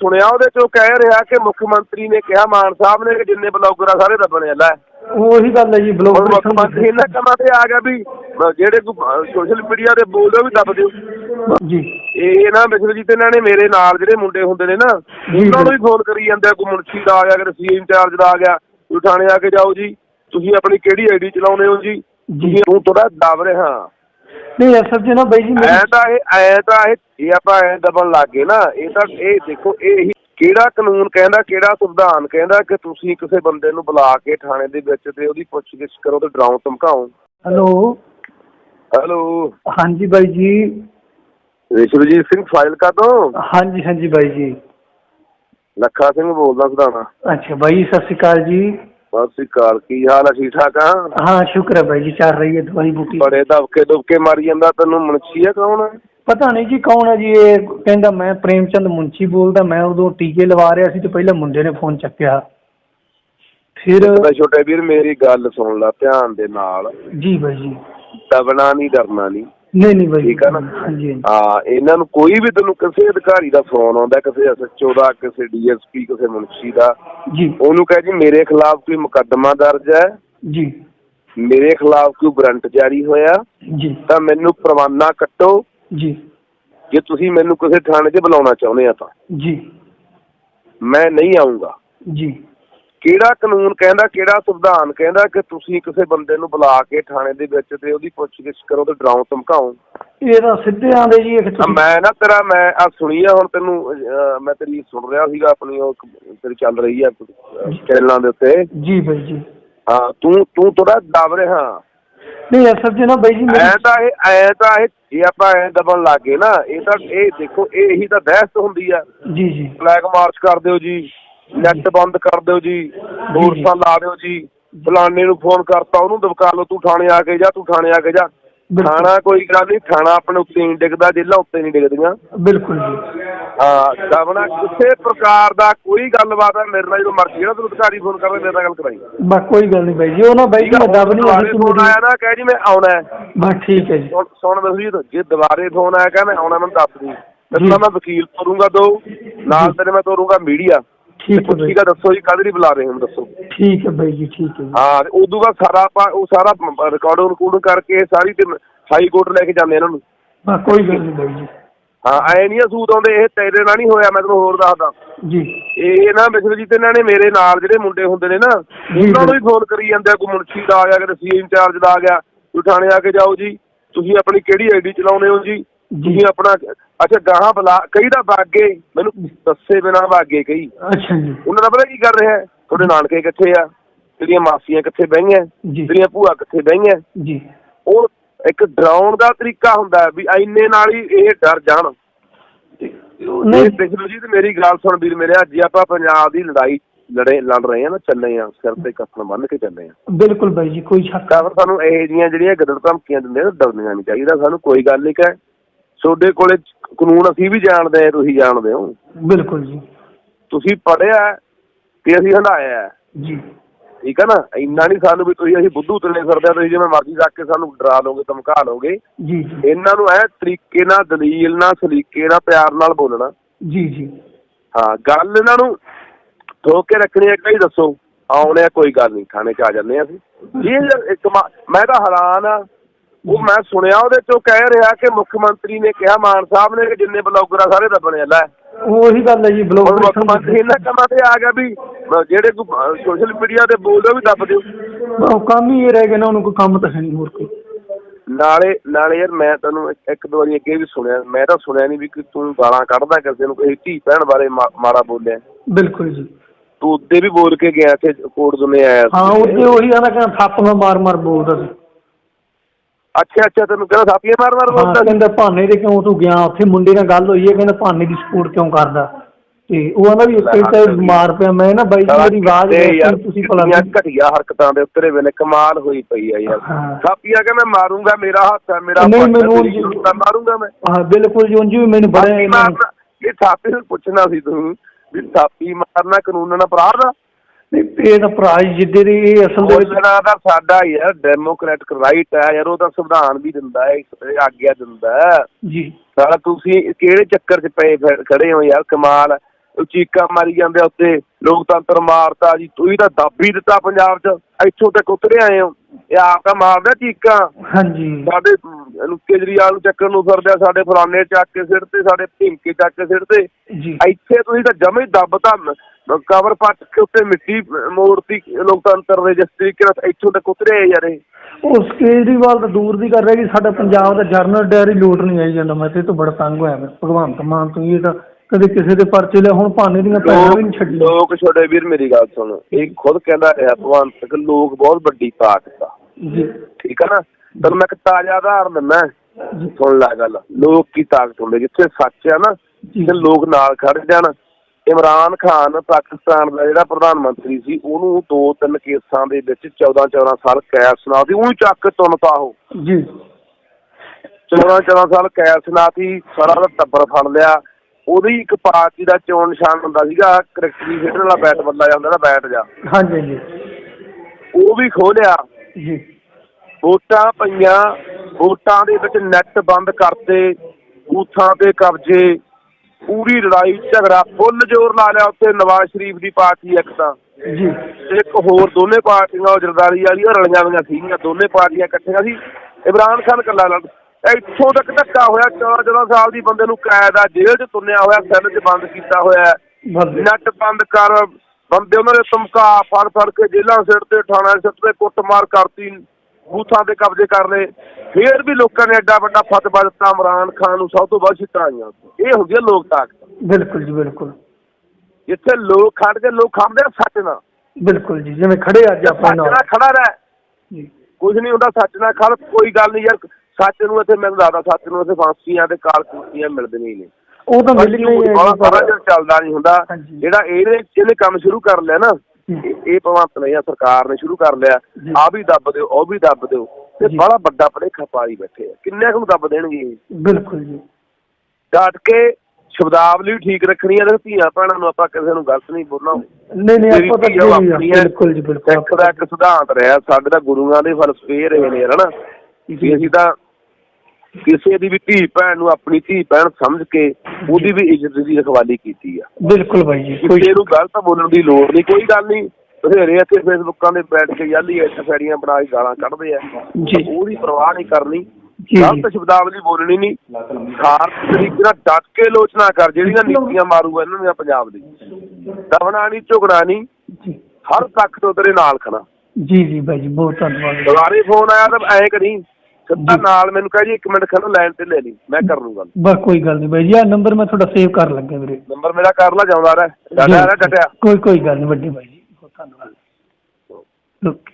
ਸੁਣਿਆ ਉਹਦੇ ਚੋਂ ਕਹਿ ਰਿਹਾ ਕਿ ਮੁੱਖ ਮੰਤਰੀ ਨੇ ਕਿਹਾ ਮਾਨ ਸਾਹਿਬ ਨੇ ਕਿ ਜਿੰਨੇ ਬਲੌਗਰ ਆ ਸਾਰੇ ਦੱਬਣੇ ਲੈ। ਉਹੀ ਗੱਲ ਹੈ ਜੀ ਹੁਣ ਮੁੱਖ ਮੰਤਰੀ ਇਹਨਾਂ ਕੰਮਾਂ ਤੇ ਆ ਗਿਆ ਵੀ ਜਿਹੜੇ ਸੋਸ਼ਲ ਮੀਡੀਆ ਤੇ ਬੋਲਦੇ ਵੀ ਦੱਬ ਦਿਓ। ਜੀ। ਇਹ ਨਾ ਵਿਸ਼ਵਜੀਤ ਇਹਨਾਂ ਨੇ ਮੇਰੇ ਨਾਲ ਜਿਹੜੇ ਮੁੰਡੇ ਹੁੰਦੇ ਨੇ ਨਾ ਉਹਨਾਂ ਨੂੰ ਵੀ ਫੋਨ ਕਰੀ ਜਾਂਦੇ ਕੋਈ ਮੁਨਸ਼ੀ ਦਾ ਆ ਗਿਆ ਕਿ ਸੀ ਇੰਚਾਰਜ ਦਾ ਆ ਗਿਆ ਤੁਸੀਂ ਥਾਣੇ ਆ ਕੇ ਜਾਓ ਜੀ ਤੁਸੀਂ ਆਪਣੀ ਕਿਹੜੀ ਆਈਡੀ ਚਲਾਉਂਦੇ ਹੋ ਜੀ? ਜੀ। ਤੂੰ ਥੋੜਾ ਦਬ ਰਿਹਾ ਨਹੀਂ ਅਸਲ 'ਚ ਨਾ ਬਾਈ ਜੀ ਐ ਮੇਰੀ ਤਾਂ ਇਹ ਐ ਤਾਂ ਇਹ ਇਹ ਆਪਾਂ ਐ ਦਬਣ ਲੱਗ ਗਏ ਨਾ ਇਹ ਤਾਂ ਇਹ ਦੇਖੋ ਇਹ ਹੀ ਕਿਹੜਾ ਕਾਨੂੰਨ ਕਹਿੰਦਾ ਕਿਹੜਾ ਸੰਵਿਧਾਨ ਕਹਿੰਦਾ ਕਿ ਤੁਸੀਂ ਕਿਸੇ ਬੰਦੇ ਨੂੰ ਬੁਲਾ ਕੇ ਥਾਣੇ ਦੇ ਵਿੱਚ ਤੇ ਉਹਦੀ ਪੁੱਛਗਿੱਛ ਕਰੋ ਤੇ ਡਰਾਉ ਧਮਕਾਓ। ਹੈਲੋ? ਹੈਲੋ? ਹਾਂਜੀ ਬਾਈ ਜੀ। ਵਿਸ਼ਵਜੀਤ ਸਿੰਘ ਫਾਈਲ ਕਾ ਤੋਂ ਹਾਂਜੀ ਹਾਂਜੀ ਬਾਈ ਜੀ। ਲੱਖਾ ਸਿੰਘ ਬੋਲਦਾ ਸੁਧਾਣਾ ਅੱਛਾ ਬਾਈ ਸਤਿ ਸ਼੍ਰੀ ਅਕਾਲ ਜੀ। ਸਤਿ ਸ੍ਰੀ ਅਕਾਲ ਕੀ ਹਾਲ ਹੈ ਠੀਕ ਠਾਕ ਆ? ਹਾਂ ਸ਼ੁਕਰ ਹੈ ਬਾਈ ਜੀ ਚੱਲ ਰਹੀ ਹੈ ਦਵਾਈ ਬੂਟੀ। ਬੜੇ ਦਬਕੇ ਦੁਬਕੇ ਮਾਰੀ ਜਾਂਦਾ ਤੈਨੂੰ ਮੁਨਸ਼ੀ ਆ ਕੌਣ? ਹੈ ਪਤਾ ਨਹੀਂ ਜੀ ਕੌਣ ਹੈ ਜੀ ਇਹ ਕਹਿੰਦਾ ਮੈਂ ਪ੍ਰੇਮਚੰਦ ਮੁੰਚੀ ਬੋਲਦਾ ਮੈਂ ਉਦੋਂ ਟੀਕੇ ਲਵਾ ਰਿਹਾ ਸੀ ਤੇ ਪਹਿਲਾਂ ਮੁੰਡੇ ਨੇ ਫੋਨ ਚੱਕਿਆ। ਫਿਰ ਛੋਟੇ ਵੀਰ ਮੇਰੀ ਗੱਲ ਸੁਣ ਲੈ ਧਿਆਨ ਦੇ ਨਾਲ। ਜੀ ਬਾਈ ਜੀ। ਦਬਣਾ ਨਹੀਂ ਡਰਨਾ ਨਹੀਂ ਨਹੀਂ ਨਹੀਂ ਬਾਈ। ਠੀਕ ਆ ਨਾ? ਹਾਂਜੀ ਹਾਂਜੀ। ਹਾਂ ਇਹਨਾਂ ਨੂੰ ਕੋਈ ਵੀ ਤੈਨੂੰ ਕਿਸੇ ਅਧਿਕਾਰੀ ਦਾ ਫੋਨ ਆਉਂਦਾ ਕਿਸੇ ਐਸਐਚਓ ਦਾ ਕਿਸੇ ਡੀਐਸਪੀ ਕਿਸੇ ਮੁਨਸ਼ੀ ਦਾ ਜੀ। ਉਹਨੂੰ ਕਹੇ ਜੀ ਮੇਰੇ ਖਿਲਾਫ ਕੋਈ ਮੁਕੱਦਮਾ ਦਰਜ ਹੈ? ਜੀ। ਮੇਰੇ ਖਿਲਾਫ ਕੋਈ ਵਾਰੰਟ ਜਾਰੀ ਹੋਇਆ? ਜੀ। ਤਾਂ ਮੈਨੂੰ ਪ੍ਰਵਾਨਾ ਕੱਟੋ। ਜੀ। ਜੇ ਤੁਸੀਂ ਮੈਨੂੰ ਕਿਸੇ ਥਾਣੇ 'ਚ ਬੁਲਾਉਣਾ ਚਾਹੁੰਦੇ ਆ ਤਾਂ। ਜੀ। ਮੈਂ ਨਹੀਂ ਆਉਂਗਾ ਜੀ। ਕਿਹੜਾ ਕਾਨੂੰਨ ਕਹਿੰਦਾ ਕਿਹੜਾ ਸੰਵਿਧਾਨ ਕਹਿੰਦਾ ਕਿ ਤੁਸੀਂ ਕਿਸੇ ਬੰਦੇ ਨੂੰ ਬੁਲਾ ਕੇ ਥਾਣੇ ਦੇ ਵਿੱਚ ਤੇ ਉਹਦੀ ਪੁੱਛਗਿੱਛ ਕਰੋ ਤੇ ਡਰਾਉ ਧਮਕਾਓ? ਇਹ ਤਾਂ ਸਿੱਧੇ ਆਂਦੇ ਜੀ ਇੱਕ ਮੈਂ ਨਾ ਤੇਰਾ ਮੈਂ ਆ ਸੁਣੀ ਆ ਹੁਣ ਤੈਨੂੰ ਮੈਂ ਤੇਰੀ ਸੁਣ ਰਿਹਾ ਸੀਗਾ ਆਪਣੀ ਉਹ ਤੇਰੀ ਚੱਲ ਰਹੀ ਆ ਚੈਨਲਾਂ ਦੇ ਉੱਤੇ। ਜੀ ਬਾਈ ਜੀ। ਹਾਂ ਤੂੰ ਤੂੰ ਥੋੜਾ ਦਬ ਰਿਹਾ। ਨਹੀਂ ਅਸਲ 'ਚ ਨਾ ਬਾਈ ਜੀ ਮੇਰੀ ਤਾਂ ਇਹ ਐ ਤਾਂ ਇਹ ਜੇ ਆਪਾਂ ਐ ਦਬਣ ਲੱਗ ਨਾ ਇਹ ਤਾਂ ਇਹ ਦੇਖੋ ਇਹ ਇਹੀ ਤਾਂ ਬਹਿਸ ਹੁੰਦੀ ਆ। ਜੀ ਜੀ। ਫਲੈਗ ਮਾਰਚ ਕਰ ਦਿਓ ਜੀ। ਨੈਟ ਬੰਦ ਕਰ ਦਿਓ ਜੀ ਫੋਰਸਾਂ ਲਾ ਦਿਓ ਜੀ। ਫਲਾਣੇ ਨੂੰ ਫੋਨ ਕਰਤਾ ਉਹਨੂੰ ਦਬਕਾ ਲਓ ਤੂੰ ਥਾਣੇ ਆ ਕੇ ਜਾ ਤੂੰ ਥਾਣੇ ਆ ਕੇ ਜਾ। ਥਾਣਾ ਕੋਈ ਗੱਲ ਨਹੀਂ ਥਾਣਾ ਆਪਣੇ ਉੱਤੇ ਨਹੀਂ ਡਿੱਗਦਾ ਜੇਲਾਂ ਉੱਤੇ ਨਹੀਂ ਡਿੱਗਦੀਆਂ। ਬਿਲਕੁਲ ਜੀ। ਹਾਂ ਦਬਣਾ ਕਿਸੇ ਪ੍ਰਕਾਰ ਦਾ ਕੋਈ ਗੱਲਬਾਤ ਹੈ ਮੇਰੇ ਨਾਲ ਜਦੋਂ ਮਰਜ਼ੀ ਜਿਹੜਾ ਤੈਨੂੰ ਅਧਿਕਾਰੀ ਫੋਨ ਕਰਦਾ ਮੇਰੇ ਨਾਲ ਗੱਲ ਕਰਾਈ। ਬਸ ਕੋਈ ਗੱਲ ਨਹੀਂ ਬਾਈ ਜੀ ਉਹ ਨਾ ਬਾਈ ਜੀ ਮੈਂ ਦਬ ਨਹੀਂ ਆਈ ਫੋਨ ਆਇਆ ਨਾ ਕਹਿ ਜੀ ਮੈਂ ਆਉਣਾ ਹੈ। ਬਸ ਠੀਕ ਹੈ ਜੀ। ਸੁਣ- ਮਸਜੀਦ ਜੇ ਦੁਬਾਰੇ ਫੋਨ ਆਇਆ ਕਹਿ ਮੈਂ ਆਉਣਾ ਮੈਨੂੰ ਦੱਸ ਦੀ। ਤੈਨੂੰ ਮੈਂ ਵਕੀਲ ਤੋਰੂੰਗਾ ਦੋ ਨਾਲ ਤੇਰੇ ਮੈਂ ਤੋਰੂੰਗਾ ਮੀਡੀਆ। ਠੀਕ ਹੈ ਬਾਈ। ਠੀਕ ਆ ਦੱਸੋ ਜੀ ਕਾਹਦੇ ਲਈ ਬੁਲਾ ਰਹੇ ਹੋ ਦੱਸੋ। ਠੀਕ ਹੈ ਬਾਈ ਜੀ ਠੀਕ ਹੈ ਜੀ। ਹਾਂ ਤੇ ਉਦੋਂ ਬਾਅਦ ਸਾਰਾ ਆਪਾਂ ਉਹ ਸਾਰਾ ਰਿਕਾਰਡ ਰਿਕਾਰਡ ਕਰਕੇ ਸਾਰੀ ਤੇ ਹਾਈ ਕੋਰਟ ਲੈ ਕੇ ਜਾਂਦੇ ਇਹਨਾਂ ਨੂੰ। ਬਸ ਕੋਈ ਗੱਲ ਨਹੀਂ ਬਾਈ ਜੀ। ਹਾਂ ਐ ਨਹੀਂ ਸੂਤ ਆਉਂਦੇ ਇਹ ਤੇਰੇ ਨਾਲ ਨਹੀਂ ਹੋਇਆ ਮੈਂ ਤੈਨੂੰ ਹੋਰ ਦੱਸਦਾ। ਜੀ। ਇਹ ਨਾ ਵਿਸ਼ਵਜੀਤ ਇਹਨਾਂ ਨੇ ਮੇਰੇ ਨਾਲ ਜਿਹੜੇ ਮੁੰਡੇ ਹੁੰਦੇ ਨੇ ਨਾ ਉਹਨਾਂ ਨੂੰ ਵੀ ਫੋਨ ਕਰੀ ਜਾਂਦੇ ਆ ਕੋਈ ਮੁਨਸ਼ੀ ਦਾ ਆ ਗਿਆ ਕਿ ਸੀ ਇੰਚਾਰਜ ਦਾ ਆ ਗਿਆ ਤੁਸੀਂ ਥਾਣੇ ਆ ਕੇ ਜਾਓ ਜੀ ਤੁਸੀਂ ਆਪਣੀ ਕਿਹੜੀ ਆਈਡੀ ਚਲਾਉਂਦੇ ਹੋ ਜੀ। ਤੁਸੀਂ ਆਪਣਾ ਅੱਛਾ ਗਾਹਾਂ ਬੁਲਾ ਕਈ ਦਾ ਬਾਗੇ ਮੈਨੂੰ ਦੱਸੇ ਬਿਨਾ ਬਾਗੇ ਕਈ ਅੱਛਾ ਜੀ। ਉਹਨਾਂ ਦਾ ਪਤਾ ਕੀ ਕਰ ਰਿਹਾ? ਤੁਹਾਡੇ ਨਾਨਕੇ ਕਿੱਥੇ ਆ? ਤੇਰੀਆਂ ਮਾਸੀਆਂ ਕਿੱਥੇ ਬਹਿਆਂ ਜੀ। ਤੇਰੀਆਂ ਭੂਆ ਕਿੱਥੇ ਬਹਿਆਂ ਜੀ। ਉਹ ਇੱਕ ਡਰਾਉਣ ਦਾ ਤਰੀਕਾ ਹੁੰਦਾ ਵੀ ਇੰਨੇ ਨਾਲ ਹੀ ਇਹ ਡਰ ਜਾਣ। ਨਹੀਂ। ਇਹ ਦੇਖ ਜੀ ਤੇ ਮੇਰੀ ਗੱਲ ਸੁਣ ਵੀਰ ਮੇਰੇ ਅੱਜ ਆਪਾਂ ਪੰਜਾਬ ਦੀ ਲੜਾਈ ਲੜੇ ਲੜ ਰਹੇ ਆ ਨਾ ਚੱਲੇ ਆ ਸਿਰ ਤੇ ਕੱਫਣ ਬੰਨ ਕੇ ਚੱਲੇ ਆ ਬਿਲਕੁਲ ਬਾਈ ਜੀ ਕੋਈ ਸ਼ੱਕ ਤਾਂ ਫਿਰ ਸਾਨੂੰ ਇਹ ਜੀਆਂ ਜਿਹੜੀਆਂ ਗਦੜ ਧਮਕੀਆਂ ਦਿੰਦੇ ਨੇ ਡਰਨੀਆਂ ਨਹੀਂ ਚਾਹੀਦਾ ਸਾਨੂੰ ਕੋਈ ਗੱਲ ਨਹੀਂ ਕਹੇ ਤੁਹਾਡੇ ਕੋਲੇ ਕਾਨੂੰਨ ਅਸੀਂ ਵੀ ਜਾਣਦੇ ਆ ਤੁਸੀਂ ਜਾਣਦੇ ਹੋ। ਬਿਲਕੁਲ ਜੀ। ਤੁਸੀਂ ਪੜਿਆ ਤੇ ਅਸੀਂ ਹੰਡਾਇਆ। ਜੀ। ਠੀਕ ਹੈ ਨਾ? ਇੰਨਾ ਨਹੀਂ ਸਾਨੂੰ ਵੀ ਤੁਸੀਂ ਅਸੀਂ ਬੁੱਧੂ ਤੁਲੇ ਫਿਰਦੇ ਆ ਤੁਸੀਂ ਜਿਵੇਂ ਮਰਜ਼ੀ ਰੱਖ ਕੇ ਸਾਨੂੰ ਡਰਾ ਲਓਗੇ ਧਮਕਾ ਲਓਗੇ ਜੀ ਇਹਨਾਂ ਨੂੰ ਐ ਤਰੀਕੇ ਨਾਲ ਦਲੀਲ ਨਾਲ ਸਲੀਕੇ ਨਾਲ ਪਿਆਰ ਨਾਲ ਬੋਲਣਾ। ਜੀ ਜੀ। ਹਾਂ ਗੱਲ ਇਹਨਾਂ ਨੂੰ ਠੋਕ ਕੇ ਰੱਖਣੀ ਹੈ ਕਈ ਦੱਸੋ ਆਉਣੇ ਕੋਈ ਗੱਲ ਨਹੀਂ ਥਾਣੇ 'ਚ ਆ ਜਾਂਦੇ ਆ ਅਸੀਂ। ਜੀ ਇੱਕ ਮੈਂ ਤਾਂ ਹੈਰਾਨ ਆ ਉਹ ਮੈਂ ਸੁਣਿਆ ਉਹਦੇ ਚੋਂ ਕਹਿ ਰਿਹਾ ਕਿ ਮੁੱਖ ਮੰਤਰੀ ਨੇ ਕਿਹਾ ਮਾਨ ਸਾਹਿਬ ਨੇ ਕਿ ਜਿੰਨੇ ਬਲੌਗਰ ਆ ਸਾਰੇ ਦੱਬਣੇ ਆ ਲੈ। ਉਹੀ ਗੱਲ ਹੈ ਜੀ ਹੁਣ ਮੁੱਖ ਮੰਤਰੀ ਇਹਨਾਂ ਕੰਮਾਂ ਤੇ ਆ ਗਿਆ ਵੀ ਜਿਹੜੇ ਕੋਈ ਸੋਸ਼ਲ ਮੀਡੀਆ ਤੇ ਬੋਲਦੇ ਵੀ ਦੱਬ ਦਿਓ। ਉਹ ਕੰਮ ਹੀ ਇਹ ਰਹਿ ਗਿਆ ਨਾ ਉਹਨੂੰ ਕੋਈ ਕੰਮ ਤਾਂ ਹੈ ਨਹੀਂ ਹੋਰ ਕੋਈ। ਨਾਲੇ ਨਾਲੇ ਯਾਰ ਮੈਂ ਤੈਨੂੰ ਇੱਕ- ਦੋ ਵਾਰੀ ਅੱਗੇ ਵੀ ਸੁਣਿਆ ਮੈਂ ਤਾਂ ਸੁਣਿਆ ਨਹੀਂ ਵੀ ਕਿ ਤੂੰ ਗਾਲਾਂ ਕੱਢਦਾ ਕਿਸੇ ਨੂੰ ਕਿਸੇ ਧੀ ਭੈਣ ਬਾਰੇ ਮਾ- ਮਾੜਾ ਬੋਲਿਆ। ਬਿਲਕੁਲ ਜੀ। ਤੂੰ ਉੱਤੇ ਵੀ ਬੋਲ ਕੇ ਗਿਆ ਇੱਥੇ ਕੋਰਟ ਦੁਨੇ ਆਇਆ ਹਾਂ। ਉਹਦੇ ਉਹੀ ਆ ਨਾ ਕਹਿੰਦਾ ਥਾਪੀਆਂ ਮਾਰ ਮਾਰ ਬੋਲਦਾ ਸੀ। ਅੱਛਾ ਅੱਛਾ ਤੈਨੂੰ ਕਹਿੰਦਾ ਸਾਪੀਆਂ ਮਾਰ ਮਾਰ ਹਾਂ ਬੋਲਦਾ ਸੀ? ਕਹਿੰਦਾ ਭਾਨੇ ਦੇ ਕਿਉਂ ਤੂੰ ਗਿਆ? ਉੱਥੇ ਮੁੰਡੇ ਨਾਲ ਗੱਲ ਹੋਈ ਹੈ ਕਹਿੰਦਾ ਭਾਨੇ ਦੀ ਸਪੋਰਟ ਕਿਉਂ ਕਰਦਾ? ਤੇ ਉਹ ਆਂਦਾ ਵੀ ਇੱਕ ਤਾਂ ਮਾਰ ਪਿਆ ਮੈਂ ਨਾ ਬਾਈ ਜੀ ਮੇਰੀ ਆਵਾਜ਼ ਯਾਰ ਦੇਖੀ ਤੁਸੀਂ ਭਲਾ ਕਿੰਨੀਆਂ ਘਟੀਆ ਹਰਕਤਾਂ ਦੇ ਉੱਤਰੇ ਵੇਲੇ ਕਮਾਲ ਹੋਈ ਪਈ ਆ ਯਾਰ। ਹਾਂ। ਸਾਪੀਆਂ ਕਿ ਮੈਂ ਮਾਰੂੰਗਾ ਮੇਰਾ ਹੱਥ ਹੈ ਮੇਰਾ ਨਹੀਂ, ਮੈਨੂੰ ਮੇਰੀ ਜੀ- ਜ਼ਰੂਰਤ ਹੈ, ਮਾਰੂੰਗਾ ਮੈਂ। ਹਾਂ ਬਿਲਕੁਲ ਜੀ ਉਂਝ ਵੀ ਮੈਨੂੰ ਬੜਾ ਸਾਪੀ ਮਾਰਨਾ ਇਹ ਸਾਪੀ ਨੂੰ ਪੁੱਛਣਾ ਸੀ ਤੂੰ ਵੀ ਸਾਪੀ ਮਾਰਨਾ ਕਾਨੂੰਨ ਨਾਲ ਅਪਰਾਧ ਆ? ਇਹ ਤਾਂ ਭਰਾ ਜਿੱਦੇ ਦੀ ਇਹ ਅਸਲ ਦੇ ਵਿੱਚ ਬੋਲਣਾ ਦਾ ਸਾਡਾ ਯਾਰ ਡੈਮੋਕ੍ਰੈਟਿਕ ਰਾਈਟ ਹੈ ਯਾਰ ਉਹ ਤਾਂ ਸੰਵਿਧਾਨ ਵੀ ਦਿੰਦਾ ਹੈ ਆਗਿਆ ਦਿੰਦਾ ਹੈ। ਜੀ। ਸਾਲਾ ਤੁਸੀਂ ਕਿਹੜੇ ਚੱਕਰ 'ਚ ਪਏ ਖੜੇ ਹੋ ਯਾਰ ਕਮਾਲ। ਹੈ। ਚੀਕਾਂ ਮਾਰੀ ਜਾਂਦੇ ਉੱਤੇ ਲੋਕਤੰਤਰ ਮਾਰਤਾ ਜੀ ਤੁਸੀਂ ਤਾਂ ਦੱਬ ਹੀ ਦਿੱਤਾ ਪੰਜਾਬ 'ਚ ਇੱਥੋਂ ਤੱਕ ਉਤਰੇ ਆਏ ਹੋ। ਇਹ ਆਪ ਤਾਂ ਮਾਰਦਾ ਚੀਕਾਂ। ਹਾਂਜੀ। ਸਾਡੇ ਇਹਨੂੰ ਕੇਜਰੀਵਾਲ ਨੂੰ ਚੱਕਰ ਨੂੰ ਫਿਰਦੇ ਆ ਸਾਡੇ ਫਲਾਣੇ ਚੱਕ ਕੇ ਸਿਰ ਤੇ ਸਾਡੇ ਭਿੰਕੇ ਚੱਕ ਕੇ ਸਿਰ ਤੇ ਜੀ। ਇੱਥੇ ਤੁਸੀਂ ਤਾਂ ਜਮੇ ਦੱਬਤਾ ਕਵਰ ਪੱਟ ਕੇ ਉੱਤੇ ਮਿੱਟੀ ਮੋੜਤੀ ਲੋਕਤੰਤਰ ਦੇ ਜਿਸ ਤਰੀਕੇ ਨਾਲ ਇੱਥੋਂ ਤੱਕ ਉਤਰੇ ਆ ਯਾਰ ਇਹ। ਉਸ ਕੇਜਰੀਵਾਲ ਤਾਂ ਦੂਰ ਦੀ ਕਰ ਰਿਹਾ ਕਿ ਸਾਡਾ ਪੰਜਾਬ ਦਾ ਜਰਨਲ ਡਾਇਰੀ ਲੋਟ ਨਹੀਂ ਆਈ ਜਾਂਦਾ ਮੈਂ ਤੇ ਤੋਂ ਬੜਾ ਤੰਗ ਹੋਇਆ ਮੈਂ। ਭਗਵੰਤ ਮਾਨ ਤੋਂ ਇਹ ਤਾਂ ਕਦੇ ਕਿਸੇ ਦੇ ਪਰਚੇ ਲੈ ਹੁਣ ਭਾਨੇ ਦੀਆਂ ਪੈਣਾ ਵੀ ਨਹੀਂ ਛੱਡੀ ਲੋਕ ਛੋੜੇ ਵੀਰ ਮੇਰੀ ਗੱਲ ਸੁਣ। ਇਹ ਖੁਦ ਕਹਿੰਦਾ ਰਿਹਾ ਭਗਵੰਤ ਲੋਕ ਬਹੁਤ ਵੱਡੀ ਤਾਕਤ ਆ ਜੀ। ਠੀਕ ਆ ਨਾ? ਤੈਨੂੰ ਮੈਂ ਇੱਕ ਤਾਜ਼ਾ ਉਦਾਹਰਨ ਦਿੰਦਾ ਸੁਣ ਲੈ ਗੱਲ। ਲੋਕ ਕੀ ਤਾਕਤ ਹੁੰਦੇ ਜਿੱਥੇ ਸੱਚ ਆ ਨਾ ਜੀ। ਤੇ ਲੋਕ ਨਾਲ ਖੜ ਜਾਣ। ਇਮਰਾਨ ਖਾਨ ਪਾਕਿਸਤਾਨ ਦਾ ਜਿਹੜਾ ਪ੍ਰਧਾਨ ਮੰਤਰੀ ਸੀ ਉਹਨੂੰ ਦੋ ਤਿੰਨ ਕੇਸਾਂ ਦੇ ਵਿੱਚ 14 14 ਸਾਲ ਕੈਦ ਸੁਣਾਤੀ ਉਹਨੂੰ ਚੱਕ ਕੇ ਤੁੰਨਤਾ ਉਹ। ਜੀ। 14 14 ਸਾਲ ਕੈਦ ਸੁਣਾਤੀ ਸਾਰਾ ਦਾ ਟੱਬਰ ਫੜ ਲਿਆ। ਉਹਦੀ ਇੱਕ ਪਾਰਟੀ ਦਾ ਚੋਣ ਨਿਸ਼ਾਨ ਹੁੰਦਾ ਸੀਗਾ ਕ੍ਰਿਕਟ ਦੀ ਖੇਡਣ ਵਾਲਾ ਬੈਟ ਬੰਦਾ ਜਾਂਦਾ ਨਾ ਬੈਟ ਜਾ ਹਾਂਜੀ ਜੀ ਉਹ ਵੀ ਖੋਲਿਆ ਜੀ। ਵੋਟਾਂ ਪਈਆਂ ਵੋਟਾਂ ਦੇ ਵਿੱਚ ਨੈਟ ਬੰਦ ਕਰਤੇ ਬੂਥਾਂ ਤੇ ਕਬਜ਼ੇ ਪੂਰੀ ਲੜਾਈ ਝਗੜਾ ਫੁੱਲ ਜ਼ੋਰ ਲਾ ਲਿਆ ਉੱਥੇ ਨਵਾਜ਼ ਸ਼ਰੀਫ ਦੀ ਪਾਰਟੀ ਇੱਕ ਤਾਂ। ਜੀ। ਇੱਕ ਹੋਰ ਦੋਨੇ ਪਾਰਟੀਆਂ ਉਹ ਜਰਦਾਰੀ ਵਾਲੀਆਂ ਰਲੀਆਂ ਹੋਈਆਂ ਸੀਗੀਆਂ ਦੋਨੇ ਪਾਰਟੀਆਂ ਇਕੱਠੀਆਂ ਸੀ। ਇਮਰਾਨ ਖਾਨ ਕੱਲਾ ਲੜ ਇੱਥੋਂ ਤੱਕ ਧੱਕਾ ਹੋਇਆ 14 14 ਸਾਲ ਦੀ ਬੰਦੇ ਨੂੰ ਕੈਦ ਆ ਜੇਲ੍ਹ 'ਚ ਤੁੰਨਿਆ ਹੋਇਆ ਸੈੱਲ 'ਚ ਬੰਦ ਕੀਤਾ ਹੋਇਆ ਨੈਟ ਬੰਦ। ਕਰ ਬੰਦੇ ਉਹਨਾਂ ਦੇ ਧਮਕਾ ਫੜ ਫੜ ਕੇ ਜੇਲ੍ਹਾਂ ਸਿਰ ਤੇ ਥਾਣਾ ਸਿਰ ਤੇ ਕੁੱਟਮਾਰ ਕਰਤੀ। ਬੂਥਾਂ ਤੇ ਕਬਜ਼ੇ ਕਰ ਲਏ। ਫੇਰ ਵੀ ਲੋਕਾਂ ਨੇ ਐਡਾ ਵੱਡਾ ਫਤਵਾ ਦਿੱਤਾ ਇਮਰਾਨ ਖਾਨ ਨੂੰ ਸਭ ਤੋਂ ਵੱਧ ਸਿੱਟਾਂ ਆਈਆਂ ਇਹ ਹੁੰਦੀ ਹੈ ਲੋਕ ਤਾਕਤ। ਬਿਲਕੁਲ ਜੀ ਬਿਲਕੁਲ। ਜਿੱਥੇ ਲੋਕ ਖੜ ਕੇ ਲੋਕ ਖੜਦੇ ਸੱਚ ਨਾਲ ਬਿਲਕੁਲ ਜੀ ਜਿਵੇਂ ਖੜੇ ਅੱਜ ਆਪਾਂ ਨਾਲ। ਖੜਾ ਰਹਿ। ਜੀ। ਕੁਝ ਨਹੀਂ ਹੁੰਦਾ ਸੱਚ ਨਾਲ ਖੜ ਕੋਈ ਗੱਲ ਨਹੀਂ ਯਾਰ। ਸੱਚ ਨੂੰ ਇੱਥੇ ਮੈਨੂੰ ਲੱਗਦਾ ਸੱਚ ਨੂੰ ਇੱਥੇ ਫਾਂਸੀਆਂ ਤੇ ਕਾਲਕੂਟੀਆਂ ਮਿਲਦੀਆਂ ਹੀ ਨੇ ਉਹ ਤਾਂ ਮਿਲ ਗਈ ਹੈ ਸਾਰਾ ਚੱਲਦਾ ਨਹੀਂ ਹੁੰਦਾ। ਜਿਹੜਾ ਇਹਨੇ ਇਹਨੇ ਕੰਮ ਸ਼ੁਰੂ ਕਰ ਲਿਆ ਨਾ। ਇਹ ਭਗਵੰਤ ਨੇ ਜਾਂ ਸਰਕਾਰ ਨੇ ਸ਼ੁਰੂ ਕਰ ਲਿਆ। ਆ ਵੀ ਦੱਬ ਦਿਓ ਉਹ ਵੀ ਦੱਬ ਦਿਓ ਤੇ। ਬੜਾ ਵੱਡਾ ਭੜੇਖਾ ਪਾਈ ਬੈਠੇ ਆ ਕਿੰਨੇ ਨੂੰ ਦੱਬ ਦੇਣਗੇ? ਬਿਲਕੁਲ ਜੀ ਡਟ ਕੇ ਸ਼ਬਦਾਵਲੀ ਠੀਕ ਰੱਖਣੀ ਹੈ ਤੇ ਧੀਆਂ ਭੈਣਾਂ ਨੂੰ ਆਪਾਂ ਕਿਸੇ ਨੂੰ ਗਲਤ ਨਹੀਂ ਬੋਲਣਾ ਨਹੀਂ ਨਹੀਂ ਆਪਾਂ ਤਾਂ। ਬਿਲਕੁਲ ਜੀ ਬਿਲਕੁਲ ਸਿੱਖ ਦਾ ਇੱਕ ਸਿਧਾਂਤ ਰਿਹਾ ਸਾਡੇ ਤਾਂ ਗੁਰੂਆਂ ਦੇ ਫਲਸਫੇ ਰਹੇ ਨੇ ਹਨਾ ਵੀ ਅਸੀਂ ਤਾਂ ਕਿਸੇ ਦੀ ਵੀ ਧੀ ਭੈਣ ਨੂੰ ਆਪਣੀ ਧੀ ਭੈਣ ਸਮਝ ਕੇ ਉਹਦੀ ਵੀ ਇੱਜ਼ਤ ਦੀ ਰਖਵਾਲੀ ਕੀਤੀ ਆ। ਬਿਲਕੁਲ ਬਾਈ ਜੀ ਕੋਈ ਕਿਸੇ ਨੂੰ ਗਲਤ ਬੋਲਣ ਦੀ ਲੋੜ ਨਹੀਂ ਕੋਈ ਗੱਲ ਨਹੀਂ। ਬਥੇਰੇ ਇੱਥੇ ਫੇਸਬੁੱਕਾਂ ਦੇ ਬੈਠ ਕੇ ਯਾਲੀ ਇੱਥੇ ਫੈੜੀਆਂ ਬਣਾ ਕੇ ਗਾਲਾਂ ਕੱਢਦੇ ਆ। ਜੀ। ਉਹਦੀ ਪਰਵਾਹ ਨਹੀਂ ਕਰਨੀ। ਗਲਤ ਸ਼ਬਦਾਵਲੀ ਬੋਲਣੀ ਨਹੀਂ। ਖਾਸ ਤਰੀਕੇ ਨਾਲ ਡਟ ਕੇ ਲੋਚਨਾ ਕਰ ਜਿਹੜੀਆਂ ਨੀਤੀਆਂ ਮਾਰੂ ਇਹਨਾਂ ਦੀਆਂ ਪੰਜਾਬ ਦੀ। ਦਬਣਾ ਨਹੀਂ ਝੁਕਣਾ ਨਹੀਂ ਜੀ। ਹਰ ਤੱਕ ਤੋਂ ਤੇਰੇ ਨਾਲ ਖੜਾ ਜੀ ਜੀ ਬਾਈ ਜੀ ਬਹੁਤ ਧੰਨਵਾਦ। ਦੁਬਾਰੇ ਫੋਨ ਆਇਆ ਤਾਂ ਐਂ ਕਰੀ। ਸਿੱਧਾ। ਨਾਲ ਮੈਨੂੰ ਕਹੇ ਜੀ ਇੱਕ ਮਿੰਟ ਖੜੋ ਲਾਈਨ ਤੇ ਲੈ ਲਈ ਮੈਂ ਕਰ ਲੂੰਗਾ। ਬਸ ਕੋਈ ਗੱਲ ਨਹੀਂ ਬਾਈ ਜੀ ਆ ਨੰਬਰ ਮੈਂ ਤੁਹਾਡਾ ਸੇਵ ਕਰ ਲੱਗਾ ਵੀਰੇ। ਨੰਬਰ ਮੇਰਾ ਕਰ ਲਾ ਜਾਉਂਦਾ ਰਹਿ। ਡਟਿਆ ਰਹਿ ਡਟਿਆ। ਕੋਈ ਕੋਈ ਗੱਲ ਨਹੀਂ ਵੱਡੇ ਬਾਈ ਜੀ ਬਹੁਤ ਧੰਨਵਾਦ। ਓਕੇ।